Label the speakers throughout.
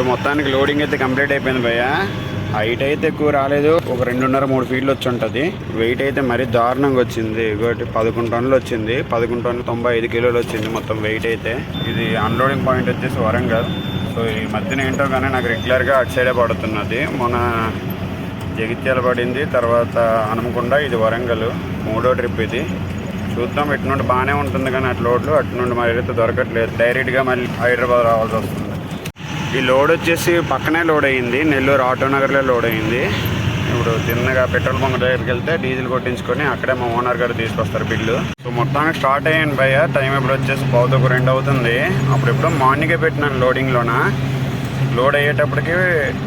Speaker 1: So మొత్తానికి loading అయితే complete అయిపోయింది భయ్య. హైట్ అయితే ఎక్కువ రాలేదు. ఒక రెండున్నర మూడు ఫీట్లు వచ్చి ఉంటుంది. వెయిట్ అయితే మరీ దారుణంగా వచ్చింది. ఒకటి పదకొండు టన్నులు వచ్చింది. పదకొండు టన్నులు తొంభై ఐదు కిలోలు వచ్చింది మొత్తం వెయిట్ అయితే. ఇది అన్లోడింగ్ పాయింట్ వచ్చేసి వరంగల్ సో ఈ మధ్యన ఏంటో కానీ నాకు రెగ్యులర్గా అటు సైడే పడుతున్నది. మొన్న జగిత్యాల పడింది. తర్వాత హనుమకొండ ఇది వరంగల్. మూడో ట్రిప్ ఇది. చూద్దాం ఇటు నుండి బాగానే ఉంటుంది కానీ అటు లోడ్లు అటు నుండి మరి అయితే దొరకట్లేదు. డైరెక్ట్గా మళ్ళీ హైదరాబాద్ రావాల్సి వస్తుంది. ఈ లోడ్ వచ్చేసి పక్కనే లోడ్ అయ్యింది నెల్లూరు ఆటో నగర్లో లోడ్ అయ్యింది ఇప్పుడు తిన్నగా పెట్రోల్ బంక్ దగ్గరికి వెళ్తే డీజిల్ కొట్టించుకొని అక్కడే మా ఓనర్ గారు తీసుకొస్తారు బిల్లు. సో మొత్తానికి స్టార్ట్ అయ్యాను భయ్య. టైం ఇప్పుడు వచ్చేసి పావుతొక రెండు అవుతుంది. అప్పుడు ఎప్పుడో మార్నింగే పెట్టినాను లోడింగ్లోన. లోడ్ అయ్యేటప్పటికి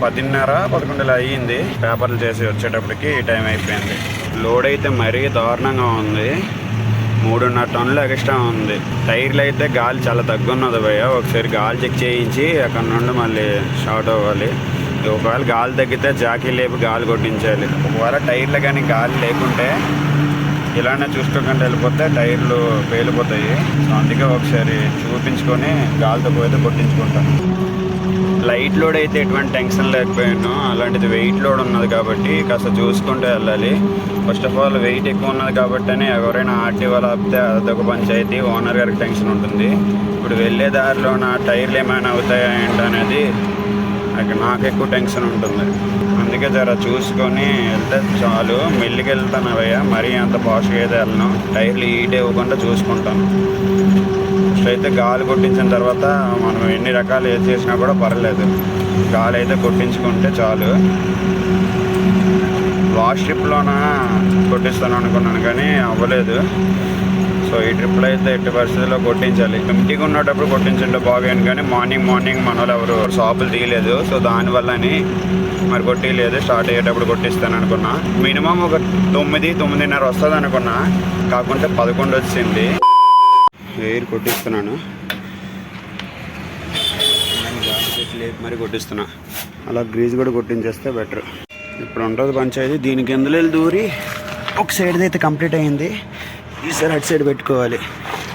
Speaker 1: పదిన్నర పదకొండులో అయ్యింది. పేపర్లు చేసి వచ్చేటప్పటికి ఈ టైం అయిపోయింది. లోడ్ అయితే మరీ దారుణంగా ఉంది. మూడున్నర టన్నులు ఎక్స్ట్రా ఉంది. టైర్లు అయితే గాలి చాలా తగ్గున్నది భయ్య. ఒకసారి గాలి చెక్ చేయించి అక్కడ నుండి మళ్ళీ స్టార్ట్ అవ్వాలి. ఒకవేళ గాలి తగ్గితే జాకీ లేపి గాలి కొట్టించాలి. ఒకవేళ టైర్లు కానీ గాలి లేకుంటే ఇలానే చూసుకోకుండా వెళ్ళిపోతే టైర్లు పేలిపోతాయి. సో అందుకే ఒకసారి చూపించుకొని గాలితో పోయితే కొట్టించుకుంటాను. లైట్ లోడ్ అయితే ఎటువంటి టెన్షన్ లేకపోయాను అలాంటిది వెయిట్ లోడ్ ఉన్నది కాబట్టి కాస్త చూసుకుంటూ వెళ్ళాలి. ఫస్ట్ ఆఫ్ ఆల్ వెయిట్ ఎక్కువ ఉన్నది కాబట్టినే ఎవరైనా ఆర్టీ వాళ్ళు ఆపితే అదొక పంచాయతీ ఓనర్ గారికి టెన్షన్ ఉంటుంది. ఇప్పుడు వెళ్ళే దారిలో నా టైర్లు ఏమైనా అవుతాయా ఏంటనేది నాకు నాకు ఎక్కువ టెన్షన్ ఉంటుంది. అందుకే జర చూసుకొని వెళ్తే చాలు. మెల్లికి వెళ్తాను అవయ్య. మరీ అంత పాష్గా అయితే వెళ్ళను. టైర్లు హీట్ ఇవ్వకుండా చూసుకుంటాను. ఫస్ట్ అయితే గాలి కొట్టించిన తర్వాత మనం ఎన్ని రకాలు ఏది చేసినా కూడా పర్లేదు. గాలి అయితే కొట్టించుకుంటే చాలు. వాష్ ట్రిప్లోన కొట్టిస్తాను అనుకున్నాను కానీ అవ్వలేదు. సో ఈ ట్రిప్లో అయితే ఎట్టి పరిస్థితుల్లో కొట్టించాలి. ఎంటీగా ఉన్నప్పుడు కొట్టించండి బాగాను కానీ మార్నింగ్ మార్నింగ్ మన వాళ్ళు ఎవరు షాపులు తీయలేదు. సో దానివల్లని మరి కొట్టిలేదు స్టార్ట్ అయ్యేటప్పుడు కొట్టిస్తాను అనుకున్నా. మినిమం ఒక తొమ్మిది తొమ్మిదిన్నర వస్తుంది అనుకున్నా. కాకుంటే పదకొండు వచ్చింది. ఎయిర్ కొట్టిస్తున్నాను. మరి కొట్టిస్తున్నా. అలా గ్రీజ్ కూడా కొట్టించేస్తే బెటర్ ఇప్పుడు ఉంటుంది పంచాయతీ. దీనికి ఎందులో దూరి? ఒక సైడ్ అయితే కంప్లీట్ అయింది ఈసారి అటు సైడ్ పెట్టుకోవాలి.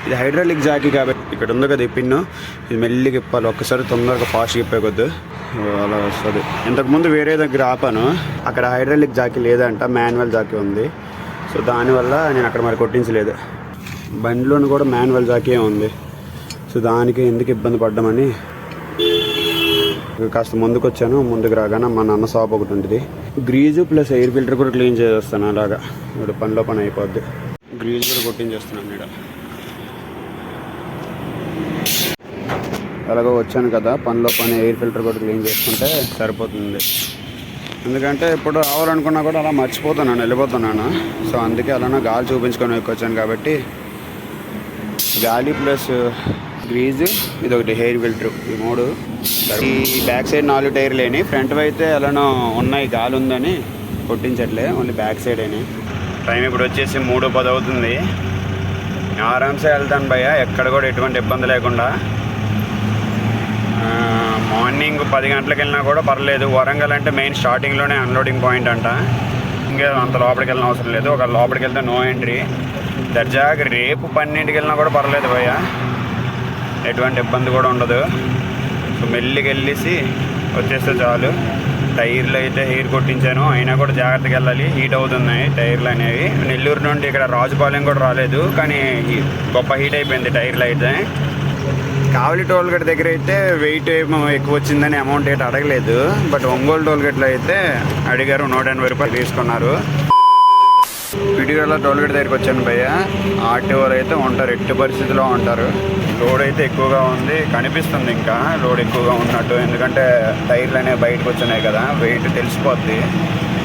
Speaker 1: ఇది హైడ్రాలిక్ జాకీ కాబట్టి ఇక్కడ ఉంది కదా ఈ పిన్ను. ఇది మెల్లిగా ఇప్పాలి ఒక్కసారి తొందరగా ఫాస్ట్గా ఇప్పేకొద్దు అలా వస్తుంది. ఇంతకుముందు వేరే దగ్గర ఆపాను. అక్కడ హైడ్రాలిక్ జాకీ లేదంట. మాన్యువల్ జాకీ ఉంది. సో దానివల్ల నేను అక్కడ మరి కొట్టించలేదు. బండిలోని కూడా మాన్యువల్ జాకీ ఉంది. సో దానికి ఎందుకు ఇబ్బంది పడ్డామని కాస్త ముందుకు వచ్చాను ముందుకు రాగానే మా నాన్న షాప్ ఒకటి ఉంటుంది. గ్రీజు ప్లస్ ఎయిర్ ఫిల్టర్ కూడా క్లీన్ చేసేస్తాను అలాగా. ఇప్పుడు పనిలో పని అయిపోద్ది. గ్రీజ్ కూడా కొట్టించేస్తున్నాను ఇక్కడ అలాగో వచ్చాను కదా పనిలో పని ఎయిర్ ఫిల్టర్ కూడా క్లీన్ చేసుకుంటే సరిపోతుంది. ఎందుకంటే ఇప్పుడు రావాలనుకున్నా కూడా అలా మర్చిపోతున్నాను వెళ్ళిపోతున్నాను. సో అందుకే అలానే గాలి చూపించుకొని వచ్చాను కాబట్టి గాలి ప్లస్ గ్రీజ్ ఇది ఒకటి హెయిర్ ఫిల్టర్. ఈ మూడు. ఈ బ్యాక్ సైడ్ నాలుగు టైర్లు లేని ఫ్రంట్ అయితే ఎలానో ఉన్నాయి గాలి ఉందని కొట్టించట్లే ఓన్లీ బ్యాక్ సైడ్ అని టైం ఇప్పుడు వచ్చేసి మూడు పది అవుతుంది. ఆరామ్సే వెళ్తాను భయ్య ఎక్కడ కూడా ఎటువంటి ఇబ్బంది లేకుండా. మార్నింగ్ పది గంటలకు వెళ్ళినా కూడా పర్లేదు. వరంగల్ అంటే మెయిన్ స్టార్టింగ్లోనే అన్లోడింగ్ పాయింట్ అంట. ఇంకా అంత లోపలికి వెళ్ళిన అవసరం లేదు. ఒక లోపలికి వెళ్తే నో ఎంట్రీ. దర్జాగా రేపు పన్నెండుకి వెళ్ళినా కూడా పర్లేదు భయ్య. ఎటువంటి ఇబ్బంది కూడా ఉండదు. సో మెల్లికి వెళ్ళేసి వచ్చేస్తే చాలు. టైర్లు అయితే హెయిర్ కొట్టించాను. అయినా కూడా జాగ్రత్తగా వెళ్ళాలి. హీట్ అవుతున్నాయి టైర్లు అనేవి. నెల్లూరు నుండి ఇక్కడ రాజుపాలెం కూడా రాలేదు. కానీ గొప్ప హీట్ అయిపోయింది టైర్లు అయితే. కావలి టోల్ గేట్ దగ్గర అయితే వెయిట్ ఏమో ఎక్కువ వచ్చిందని అమౌంట్ అయితే అడగలేదు. బట్ ఒంగోలు టోల్ గేట్లో అయితే అడిగారు. నూట ఎనభై రూపాయలు తీసుకున్నారు. పిడిగడలో టోల్ గేట్ దగ్గరికి వచ్చాను భయ్య. ఆర్టీఓలు అయితే ఉంటారు ఎట్టి పరిస్థితిలో ఉంటారు. లోడ్ అయితే ఎక్కువగా ఉంది కనిపిస్తుంది ఇంకా. లోడ్ ఎక్కువగా ఉన్నట్టు ఎందుకంటే టైర్లు అనేవి బయటకు వచ్చినాయి కదా వెయిట్ తెలిసిపోద్ది.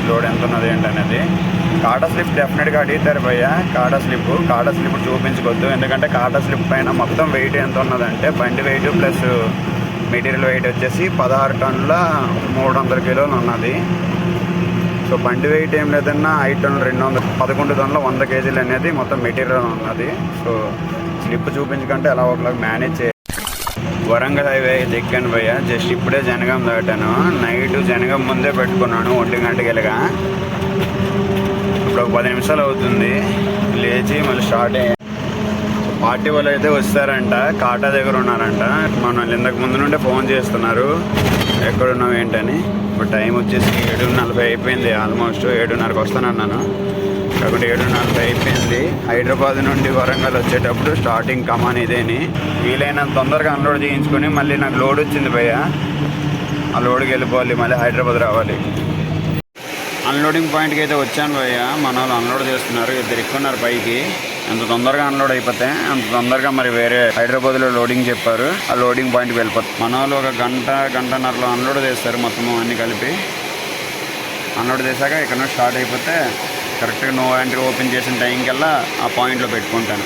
Speaker 1: లోడ్ ఎంత ఉన్నది ఏంటనేది. కాటా స్లిప్ డెఫినెట్గా అడుగుతారు భయ్య. కాటా స్లిప్ కాటా స్లిప్ చూపించుకోవద్దు ఎందుకంటే కాటా స్లిప్ పైన మొత్తం వెయిట్ ఎంత ఉన్నదంటే బండి వెయిట్ ప్లస్ మెటీరియల్ వెయిట్ వచ్చేసి పదహారు టన్నుల మూడు వందల కిలోలు ఉన్నది. సో బండి వెయిట్ ఏం లేదన్నా ఐదు టన్నులు రెండు వందల. పదకొండు టన్నుల వంద కేజీలు అనేది మొత్తం మెటీరియల్ ఉన్నది. సో స్లిప్ చూపించకంటే అలా ఒకలాగా మేనేజ్ చేయాలి వరంగల్ హైవే ఎక్కాను పోయ. జస్ట్ ఇప్పుడే జనగం దాటాను. నైట్ జనగం ముందే పెట్టుకున్నాను ఒంటి గంటకి వెళ్ళగా. ఇప్పుడు ఒక పది నిమిషాలు అవుతుంది. లేచి మళ్ళీ స్టార్ట్ అయ్యాను పార్టీ వాళ్ళు అయితే వస్తారంట కాటా దగ్గర ఉన్నారంట. మన ఇంతకు ముందు నుండే ఫోన్ చేస్తున్నారు. ఎక్కడున్నావు ఏంటని? ఇప్పుడు టైం వచ్చేసి ఏడు నలభై అయిపోయింది ఆల్మోస్ట్ ఏడున్నరకు వస్తానన్నాను. కాకుండా ఏడు నలభై అయిపోయింది. హైదరాబాద్ నుండి వరంగల్ వచ్చేటప్పుడు స్టార్టింగ్ కమాన్ ఇదేని. వీలైనంత తొందరగా అన్లోడ్ చేయించుకొని మళ్ళీ నాకు లోడ్ వచ్చింది భయ్య. ఆ లోడ్కి వెళ్ళిపోవాలి మళ్ళీ హైదరాబాద్ రావాలి. అన్లోడింగ్ పాయింట్కి అయితే వచ్చాను భయ్య. మన వాళ్ళు అన్లోడ్ చేస్తున్నారు ఇద్దరు ఎక్కున్నారు పైకి. ఎంత తొందరగా అన్లోడ్ అయిపోతే అంత తొందరగా మరి వేరే హైదరాబాద్లో లోడింగ్ చెప్పారు. ఆ లోడింగ్ పాయింట్కి వెళ్ళిపోతుంది మన వాళ్ళు ఒక గంట గంటన్నరలో అన్లోడ్ చేస్తారు మొత్తం అన్ని కలిపి. అన్లోడ్ చేశాక ఇక్కడ స్టార్ట్ అయిపోతే కరెక్ట్గా నో ఎంట్రీ ఓపెన్ చేసిన టైంకల్లా ఆ పాయింట్లో పెట్టుకుంటాను.